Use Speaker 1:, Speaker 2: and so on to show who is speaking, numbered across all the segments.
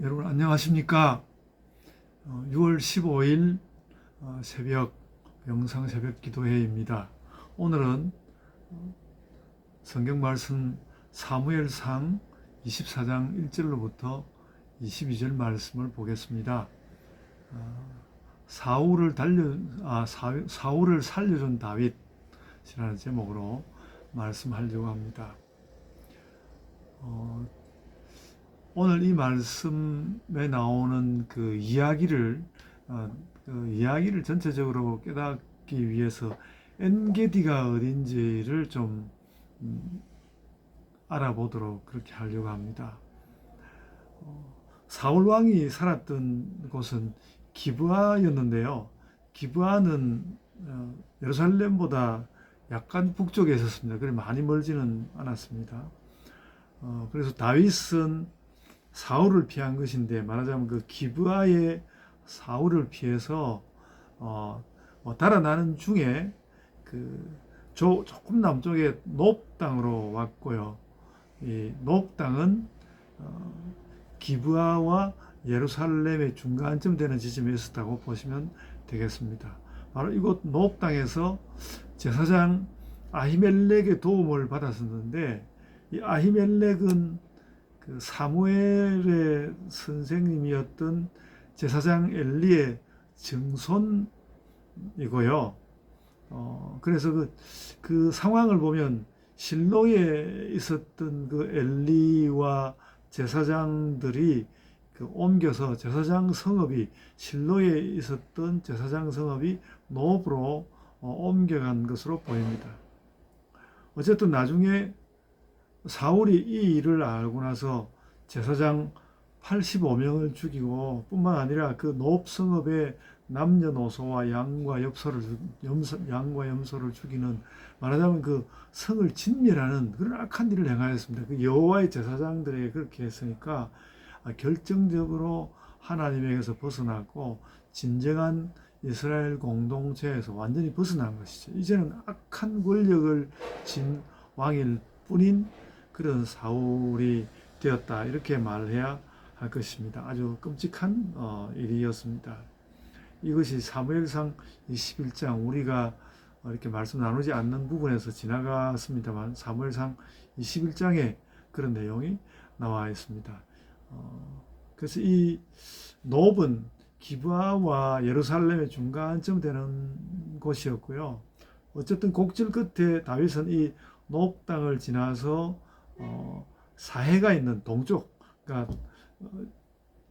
Speaker 1: 여러분 안녕하십니까? 어, 6월 15일 어, 새벽 영상 새벽 기도회입니다. 오늘은 어, 성경 말씀 사무엘상 24장 1절로부터 22절 말씀을 보겠습니다. 어, 사울을 달려 아 사, 사울을 살려준 다윗이라는 제목으로 말씀하려고 합니다. 어, 오늘 이 말씀에 나오는 그 이야기를 어, 그 이야기를 전체적으로 깨닫기 위해서 엔게디가 어딘지를 좀 음, 알아보도록 그렇게 하려고 합니다. 어, 사울 왕이 살았던 곳은 기브아였는데요. 기브아는 어, 예루살렘보다 약간 북쪽에 있었습니다. 그래 많이 멀지는 않았습니다. 어, 그래서 다윗은 사울을 피한 것인데 말하자면 그 기브아의 사울을 피해서 어, 뭐 달아나는 중에 그 조, 조금 남쪽에 높 땅으로 왔고요. 이높 땅은 어, 기브아와 예루살렘의 중간쯤 되는 지점에 있었다고 보시면 되겠습니다. 바로 이곳 높 땅에서 제사장 아히멜렉의 도움을 받았었는데 이 아히멜렉은 그 사무엘의 선생님이었던 제사장 엘리의 증손이고요. 어, 그래서 그, 그 상황을 보면 실로에 있었던 그 엘리와 제사장들이 그 옮겨서 제사장 성읍이 실로에 있었던 제사장 성읍이 노브로 어, 옮겨간 것으로 보입니다. 어쨌든 나중에 사울이 이 일을 알고 나서 제사장 85명을 죽이고 뿐만 아니라 그 노업성읍의 남녀노소와 양과 엽소를 염소, 양과 염소를 죽이는 말하자면 그 성을 진멸하는 그런 악한 일을 행하였습니다. 그 여호와의 제사장들에게 그렇게 했으니까 결정적으로 하나님에게서 벗어났고 진정한 이스라엘 공동체에서 완전히 벗어난 것이죠. 이제는 악한 권력을 진 왕일 뿐인 그런 사울이 되었다 이렇게 말해야 할 것입니다. 아주 끔찍한 어, 일이었습니다. 이것이 사무엘상 21장 우리가 이렇게 말씀 나누지 않는 부분에서 지나갔습니다만 사무엘상 21장에 그런 내용이 나와 있습니다. 어, 그래서 이 노브는 기브아와 예루살렘의 중간쯤 되는 곳이었고요. 어쨌든 곡질 끝에 다윗은 이 노브 땅을 지나서 어, 사해가 있는 동쪽, 그러니까 어,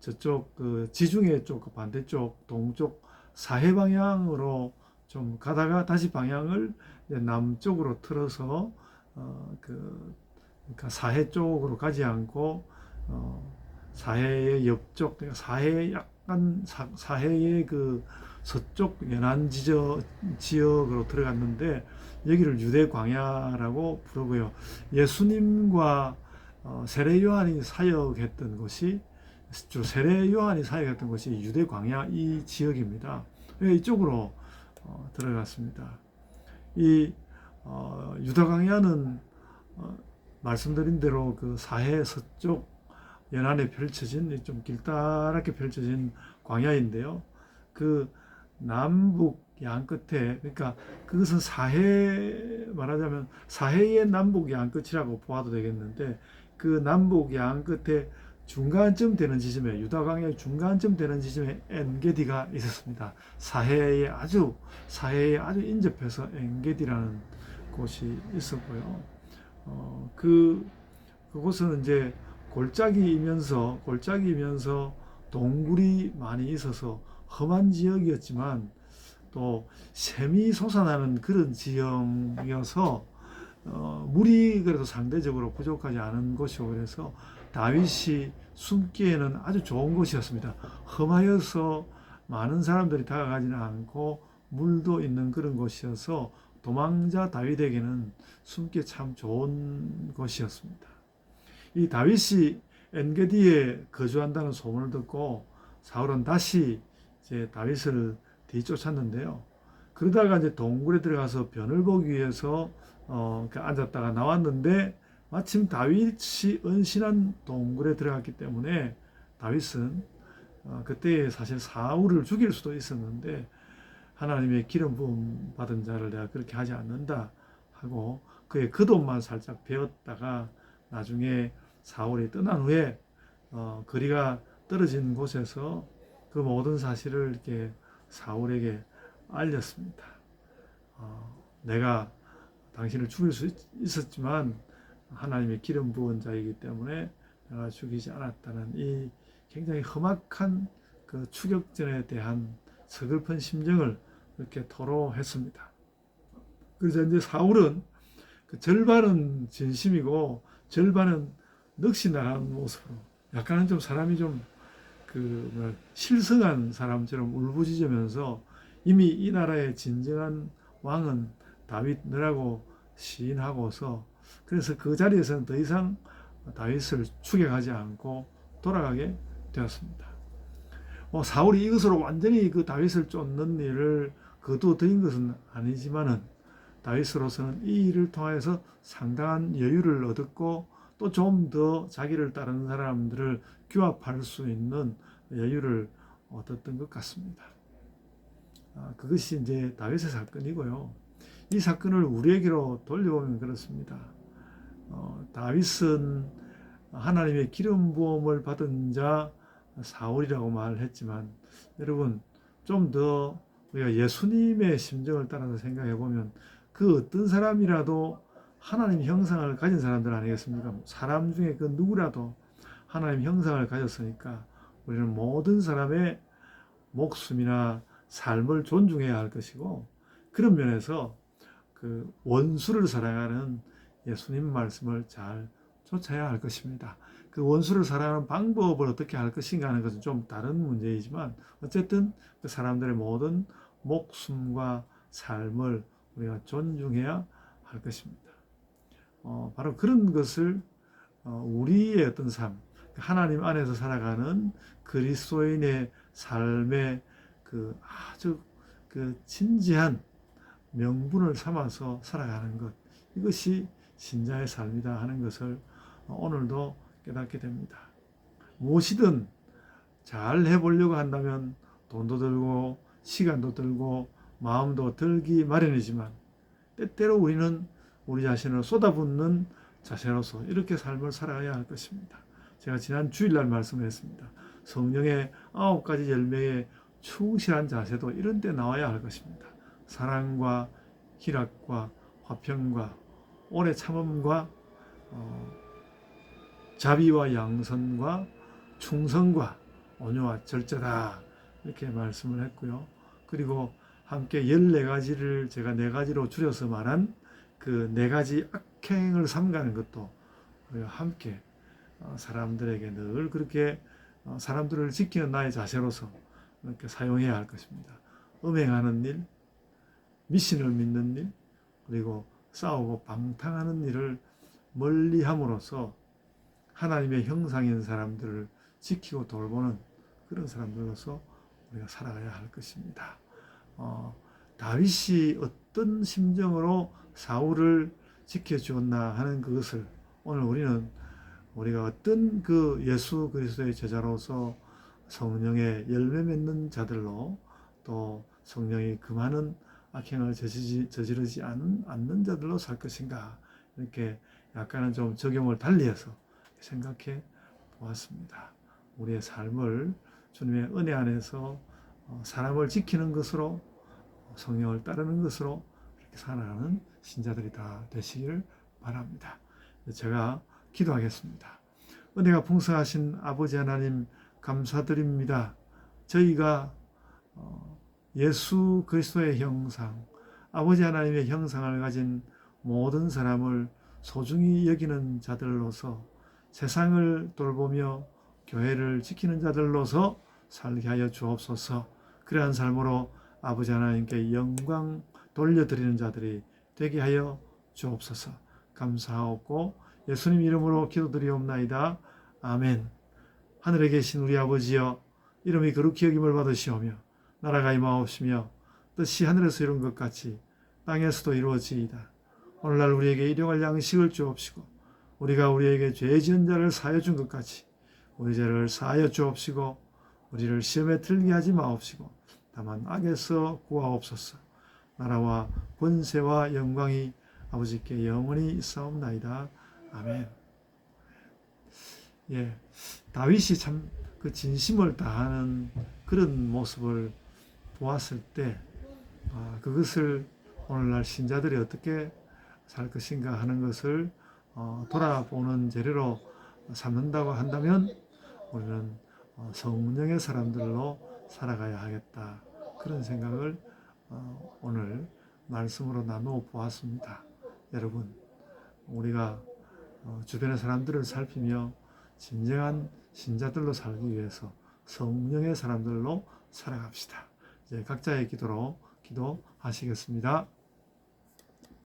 Speaker 1: 저쪽 그 지중해 쪽그 반대쪽 동쪽 사해 방향으로 좀 가다가 다시 방향을 남쪽으로 틀어서 어, 그 그러니까 사해 쪽으로 가지 않고 어, 사해의 옆쪽, 그러니까 사해 약간 사, 사해의 그 서쪽 연안 지저, 지역으로 들어갔는데 여기를 유대 광야라고 부르고요. 예수님과 어, 세례 요한이 사역했던 곳이 주 세례 요한이 사역했던 곳이 유대 광야 이 지역입니다. 이쪽으로 어, 들어갔습니다. 이 어, 유다 광야는 어, 말씀드린 대로 그 사해 서쪽 연안에 펼쳐진 좀 길다랗게 펼쳐진 광야인데요. 그 남북 양 끝에 그러니까 그것은 사해 말하자면 사해의 남북 양 끝이라고 보아도 되겠는데 그 남북 양 끝에 중간쯤 되는 지점에 유다강의 중간쯤 되는 지점에 엔게디가 있었습니다. 사해에 아주 사해에 아주 인접해서 엔게디라는 곳이 있었고요. 어, 그 그곳은 이제 골짜기이면서 골짜기이면서 동굴이 많이 있어서 험한 지역이었지만 또 샘이 솟아나는 그런 지형이어서 어, 물이 그래도 상대적으로 부족하지 않은 곳이고 그래서 다윗이 숨기에는 아주 좋은 곳이었습니다. 험하여서 많은 사람들이 다가가지는 않고 물도 있는 그런 곳이어서 도망자 다윗에게는 숨기 참 좋은 곳이었습니다. 이 다윗이 엔게디에 거주한다는 소문을 듣고 사울은 다시 이제 다윗을 뒤쫓았는데요. 그러다가 이제 동굴에 들어가서 변을 보기 위해서 어, 앉았다가 나왔는데 마침 다윗이 은신한 동굴에 들어갔기 때문에 다윗은 어, 그때 사실 사울을 죽일 수도 있었는데 하나님의 기름 부음 받은 자를 내가 그렇게 하지 않는다 하고 그의 그 돈만 살짝 베었다가 나중에 사울이 떠난 후에 어, 거리가 떨어진 곳에서 그 모든 사실을 이렇게 사울에게 알렸습니다. 어, 내가 당신을 죽일 수 있- 있었지만 하나님의 기름 부은 자이기 때문에 내가 죽이지 않았다는 이 굉장히 험악한 그 추격전에 대한 서글픈 심정을 이렇게 토로했습니다. 그래서 이제 사울은 그 절반은 진심이고 절반은 넋이 나가는 모습으로 약간은 좀 사람이 좀 그뭐 실성한 사람처럼 울부짖으면서 이미 이 나라의 진정한 왕은 다윗 너라고 시인하고서 그래서 그 자리에서는 더 이상 다윗을 추격하지 않고 돌아가게 되었습니다. 뭐 사울이 이것으로 완전히 그 다윗을 쫓는 일을 거두어들인 것은 아니지만은 다윗으로서는 이 일을 통해서 상당한 여유를 얻었고 또 좀 더 자기를 따르는 사람들을 규합할 수 있는 여유를 얻었던 것 같습니다. 아, 그것이 이제 다윗의 사건이고요. 이 사건을 우리에게로 돌려보면 그렇습니다. 어, 다윗은 하나님의 기름 부음을 받은 자 사울이라고 말했지만 여러분 좀 더 우리가 예수님의 심정을 따라서 생각해 보면 그 어떤 사람이라도 하나님 형상을 가진 사람들 아니겠습니까? 사람 중에 그 누구라도 하나님 형상을 가졌으니까 우리는 모든 사람의 목숨이나 삶을 존중해야 할 것이고 그런 면에서 그 원수를 사랑하는 예수님 말씀을 잘 쫓아야 할 것입니다. 그 원수를 사랑하는 방법을 어떻게 할 것인가 하는 것은 좀 다른 문제이지만 어쨌든 그 사람들의 모든 목숨과 삶을 우리가 존중해야 할 것입니다. 어, 바로 그런 것을 어, 우리의 어떤 삶, 하나님 안에서 살아가는 그리스도인의 삶의 그 아주 그 진지한 명분을 삼아서 살아가는 것 이것이 신자의 삶이다 하는 것을 오늘도 깨닫게 됩니다. 무엇이든 잘 해보려고 한다면 돈도 들고 시간도 들고 마음도 들기 마련이지만 때때로 우리는 우리 자신을 쏟아붓는 자세로서 이렇게 삶을 살아가야 할 것입니다. 제가 지난 주일날 말씀했습니다. 성령의 아홉 가지 열매에 충실한 자세도 이런 때 나와야 할 것입니다. 사랑과 희락과 화평과 오래 참음과 어, 자비와 양선과 충성과 온유와 절제다 이렇게 말씀을 했고요. 그리고 함께 14가지를 제가 네 가지로 줄여서 말한 그 네 가지 악행을 삼가는 것도 함께 어, 사람들에게 늘 그렇게 어, 사람들을 지키는 나의 자세로서 이렇게 사용해야 할 것입니다. 음행하는 일, 미신을 믿는 일, 그리고 싸우고 방탕하는 일을 멀리 함으로써 하나님의 형상인 사람들을 지키고 돌보는 그런 사람들로서 우리가 살아가야 할 것입니다. 어, 다윗이 어떤 심정으로 사울을 지켜주었나 하는 그것을 오늘 우리는 우리가 어떤 그 예수 그리스도의 제자로서 성령의 열매 맺는 자들로 또 성령이 그 많은 악행을 저지르지, 저지르지 않는, 자들로 살 것인가 이렇게 약간은 좀 적용을 달리해서 생각해 보았습니다. 우리의 삶을 주님의 은혜 안에서 어, 사람을 지키는 것으로 어, 성령을 따르는 것으로 이렇게 살아가는 신자들이 다 되시기를 바랍니다. 제가 기도하겠습니다. 은혜가 풍성하신 아버지 하나님 감사드립니다. 저희가 어, 예수 그리스도의 형상, 아버지 하나님의 형상을 가진 모든 사람을 소중히 여기는 자들로서 세상을 돌보며 교회를 지키는 자들로서 살게 하여 주옵소서. 그러한 삶으로 아버지 하나님께 영광 돌려드리는 자들이 되게 하여 주옵소서. 감사하옵고 예수님 이름으로 기도드리옵나이다. 아멘. 하늘에 계신 우리 아버지여 이름이 거룩히 여김을 받으시오며 나라가 임하옵시며 뜻이 하늘에서 이룬 것 같이 땅에서도 이루어지이다. 오늘날 우리에게 일용할 양식을 주옵시고 우리가 우리에게 죄 지은 자를 사여 준 것 같이 우리 죄를 사하여 주옵시고 우리를 시험에 들게 하지 마옵시고 다만 악에서 구하옵소서. 나라와 권세와 영광이 아버지께 영원히 있사옵나이다. 아멘. 예 다윗이 참 그 진심을 다하는 그런 모습을 보았을 때 아, 그것을 오늘날 신자들이 어떻게 살 것인가 하는 것을 어, 돌아보는 재료로 삼는다고 한다면 우리는 어, 성령의 사람들로 살아가야 하겠다 그런 생각을 어, 오늘 말씀으로 나누어 보았습니다. 여러분 우리가 어, 주변의 사람들을 살피며 진정한 신자들로 살기 위해서 성령의 사람들로 살아갑시다. 이제 각자의 기도로 기도하시겠습니다.